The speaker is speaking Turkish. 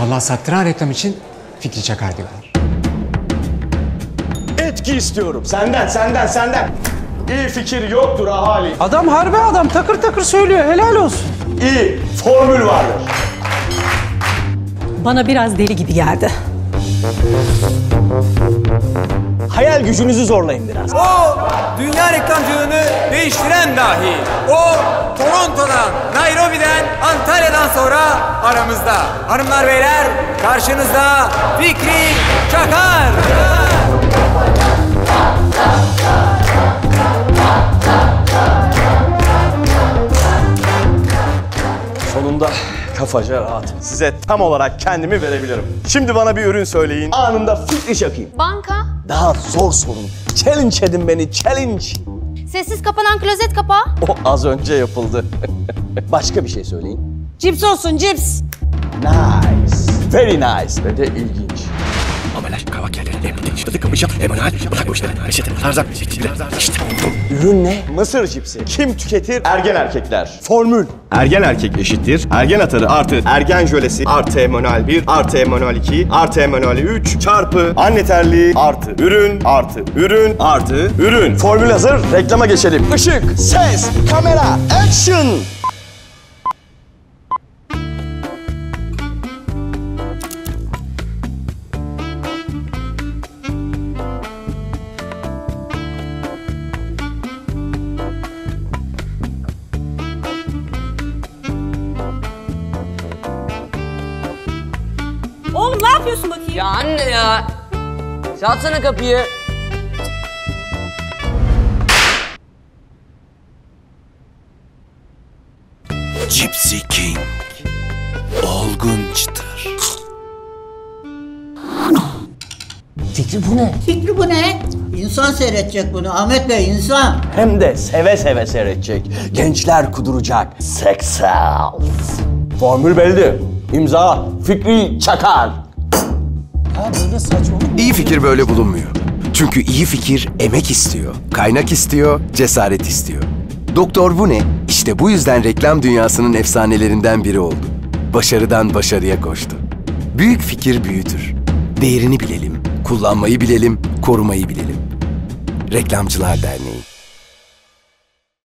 Vallahi sattıran reklam için Fikri Çakar diyorlar. Etki istiyorum. Senden, senden, senden. İyi fikir yoktur ahali. Adam harbi adam takır takır söylüyor helal olsun. İyi formül vardır. Bana biraz deli gibi geldi. Hayal gücünüzü zorlayın biraz. O dünya reklamcılığını değiştiren dahi. O Toronto'dan, Nairobi'den, Antalya'dan sonra aramızda. Hanımlar beyler karşınızda Fikri Çakar. Sonunda kafaca rahat. Size tam olarak kendimi verebilirim. Şimdi bana bir ürün söyleyin. Anında fikri çakayım. Banka. Daha zor sorun. Challenge edin beni, challenge. Sessiz kapanan klozet kapağı. O az önce yapıldı. Başka bir şey söyleyin. Cips olsun cips. Nice. Very nice. Ve de ilginç. Ambalaj, kavak yerleri, emniyet, çıtı, kamışa, emanuel, bırakmışlar, reçete, bira, işte. Ürün ne? Mısır cipsi. Kim tüketir? Ergen erkekler. Formül. Ergen erkek eşittir. Ergen atarı artı ergen jölesi artı emanal 1 artı emanal 2 artı emanal 3 çarpı anne terliği artı ürün artı ürün artı ürün. Formül hazır. Reklama geçelim. Işık, ses, kamera, action. Ne yapıyorsun bakayım? Ya anne ya. Çalsana kapıyı. Gypsy King. Olgun çıtır. Fikri bu ne? İnsan seyredecek bunu Ahmet Bey insan. Hem de seve seve seyredecek. Gençler kuduracak. Seksal. Formül belli. İmza Fikri Çakar. İyi fikir böyle bulunmuyor. Çünkü iyi fikir emek istiyor, kaynak istiyor, cesaret istiyor. Doktor bu ne? İşte bu yüzden reklam dünyasının efsanelerinden biri oldu. Başarıdan başarıya koştu. Büyük fikir büyütür. Değerini bilelim, kullanmayı bilelim, korumayı bilelim. Reklamcılar Derneği